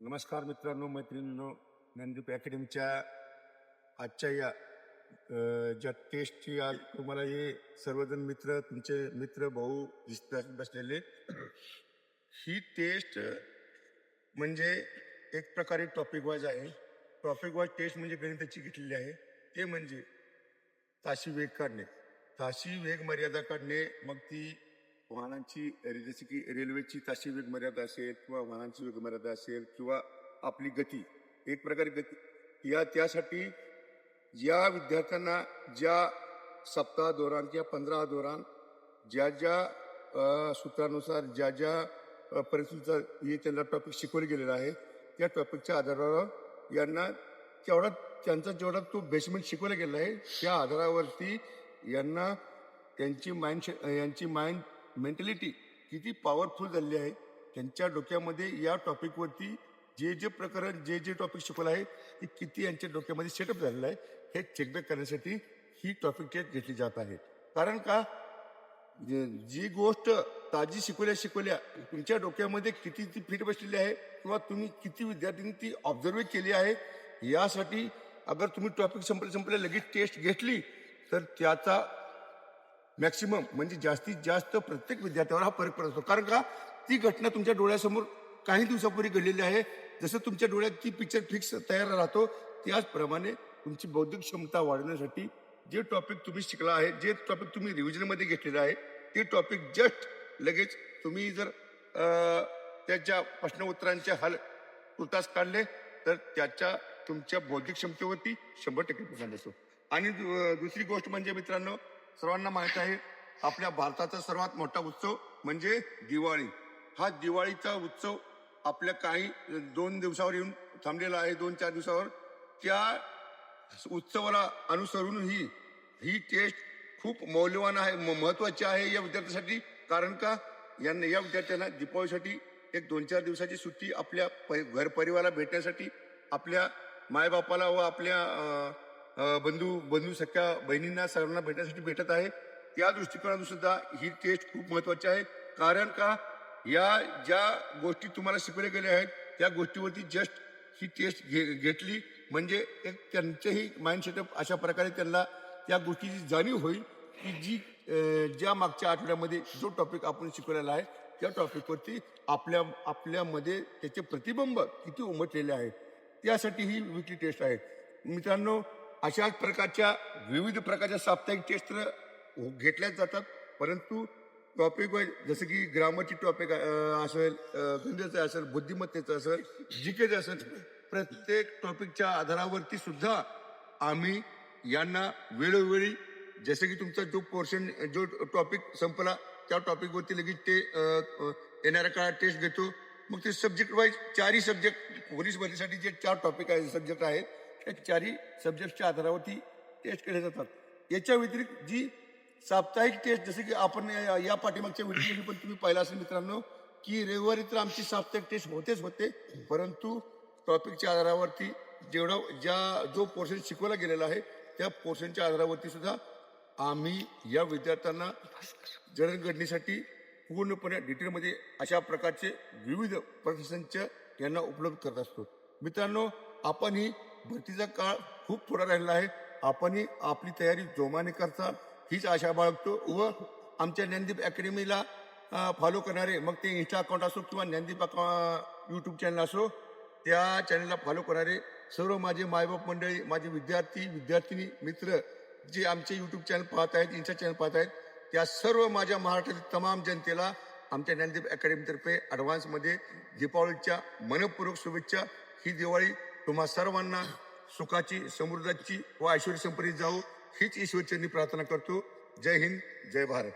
नमस्कार मित्रांनो मैत्रिणींनो ज्ञानदीप अकॅडमीच्या आजच्या या ज्या टेस्टची आज तुम्हाला हे सर्वजण मित्र तुमचे मित्र भाऊ दिसतात बसलेले. ही टेस्ट म्हणजे एक प्रकारे टॉपिक वाईज आहे. टॉपिक वाईज टेस्ट म्हणजे गणिताची घेतलेली आहे. ते म्हणजे ताशी वेग काढणे. ताशी वेग मर्यादा काढणे मग ती वाहनांची जसे की रेल्वेची ताशी वेगमर्यादा असेल किंवा वाहनांची वेगमर्यादा असेल किंवा आपली गती एक प्रकारे गती या त्यासाठी या विद्यार्थ्यांना ज्या सप्ताह दौरान किंवा पंधरा दौरान ज्या ज्या सूत्रानुसार ज्या ज्या परिस्थितीचा हे त्यांना टॉपिक शिकवले गेलेला आहे त्या टॉपिकच्या आधारावर यांना तेवढा त्यांचा जेवढा तो बेसमेंट शिकवला गेलेला आहे त्या आधारावरती यांना त्यांची माइंड यांची माइंड मेंटॅलिटी किती पॉवरफुल झालेली आहे त्यांच्या डोक्यामध्ये या टॉपिकवरती जे जे प्रकरण जे जे टॉपिक शिकवलं आहे ते किती यांच्या डोक्यामध्ये सेटअप झालेलं आहे हे चेकबॅक करण्यासाठी ही टॉपिक टेस्ट घेतली जात आहे. कारण का? जी गोष्ट ताजी शिकवल्या शिकवल्या तुमच्या डोक्यामध्ये किती ती फिट बसलेली आहे किंवा तुम्ही किती विद्यार्थ्यांनी ती ऑब्झर्व केली आहे यासाठी अगर तुम्ही टॉपिक संपले संपले लगेच टेस्ट घेतली तर त्याचा मॅक्सिमम म्हणजे जास्तीत जास्त प्रत्येक विद्यार्थ्यावर हा फरक पडत असतो. कारण का? ती घटना तुमच्या डोळ्यासमोर काही दिवसापूर्वी घडलेली आहे. जसं तुमच्या डोळ्यात ती पिक्चर फिक्स तयार राहतो त्याचप्रमाणे तुमची बौद्धिक क्षमता वाढवण्यासाठी जे टॉपिक तुम्ही शिकला आहे जे टॉपिक तुम्ही रिव्हिजनमध्ये घेतलेलं आहे ते टॉपिक जस्ट लगेच तुम्ही जर त्याच्या प्रश्न उत्तरांचे हल तुर्तास काढले तर त्याच्या तुमच्या बौद्धिक क्षमतेवरती शंभर टक्के परिणाम असतो. आणि दु- दुसरी गोष्ट म्हणजे मित्रांनो सर्वांना माहीत आहे आपल्या भारताचा सर्वात मोठा उत्सव म्हणजे दिवाळी. हा दिवाळीचा उत्सव आपल्या काही दोन दिवसावर येऊन थांबलेला आहे दोन चार दिवसावर. त्या उत्सवाला अनुसरून ही ही टेस्ट खूप मौल्यवान आहे म- महत्वाची आहे या विद्यार्थ्यासाठी. कारण का? यांना या विद्यार्थ्यांना दीपावलीसाठी एक दोन चार दिवसाची सुट्टी आपल्या प- घर परिवाराला भेटण्यासाठी आपल्या मायबापाला व आपल्या बंधू बंधू सख्या बहिणींना सर्वांना भेटण्यासाठी भेटत आहे. त्या दृष्टिकोनातून सुद्धा ही टेस्ट खूप महत्वाची आहे. कारण का? या ज्या गोष्टी तुम्हाला शिकवल्या गेल्या आहेत त्या गोष्टीवरती जस्ट ही टेस्ट घे घेतली. म्हणजे एक त्यांचंही माइंड सेटअप अशा प्रकारे त्यांना त्या गोष्टीची जाणीव होईल की जी ज्या मागच्या आठवड्यामध्ये जो टॉपिक आपण शिकवलेला आहे त्या टॉपिकवरती आपल्या आपल्यामध्ये त्याचे प्रतिबिंब किती उमटलेले आहेत. त्यासाठी ही विकली टेस्ट आहे. मित्रांनो अशाच प्रकारच्या विविध प्रकारच्या साप्ताहिक टेस्ट घेतल्या घेतल्याच जातात. परंतु टॉपिक वाईज जसं की ग्रामरची टॉपिक असेल अं, गणिताचं असेल बुद्धिमत्तेचं असेल जीकेचं असेल प्रत्येक टॉपिकच्या आधारावरती सुद्धा आम्ही यांना वेळोवेळी जसं की तुमचा जो पोर्शन जो टॉपिक संपला त्या टॉपिकवरती लगेच ते येणाऱ्या काळात टेस्ट घेतो. मग ते सब्जेक्ट वाईज चारही सब्जेक्ट पोलीस भरतीसाठी जे चार टॉपिक आहे सब्जेक्ट आहेत या चारही सब्जेक्टच्या आधारावरती टेस्ट केले जातात. याच्या व्यतिरिक्त जी साप्ताहिक टेस्ट जसं की आपण या या पाठीमागच्या व्हिडिओमध्ये पण तुम्ही पाहिला असेल मित्रांनो की रविवारी तर आमची साप्ताहिक टेस्ट होतेच होते परंतु टॉपिकच्या आधारावरती जेवढा ज्या जो पोर्शन शिकवला गेलेला आहे त्या पोर्शनच्या आधारावरती सुद्धा आम्ही या विद्यार्थ्यांना जडणघडणीसाठी पूर्णपणे डिटेलमध्ये अशा प्रकारचे विविध प्रशासनच यांना उपलब्ध करत असतो. मित्रांनो आपण ही भरतीचा काळ खूप थोडा राहिला आहे. आपणही आपली तयारी जोमाने करता. हीच आशा बाळगतो. व आमच्या ज्ञानदीप अकॅडमीला फॉलो करणारे मग ते इन्स्टा अकाउंट असो किंवा ज्ञानदीप यूट्यूब चॅनल असो त्या चॅनलला फॉलो करणारे सर्व माझे मायबाप मंडळी माझे विद्यार्थी विद्यार्थिनी मित्र जे आमचे यूट्यूब चॅनल पाहत आहेत इन्स्टा चॅनल पाहत आहेत त्या सर्व माझ्या महाराष्ट्रातील तमाम जनतेला आमच्या ज्ञानदीप अकॅडमीतर्फे ॲडव्हान्समध्ये दीपावलीच्या मनपूर्वक शुभेच्छा. ही दिवाळी तुम्हा सर्वांना सुखाची समृद्धाची व ऐश्वर संपत्ती जाऊ हीच ईश्वरचरणी प्रार्थना करतो. जय हिंद जय भारत.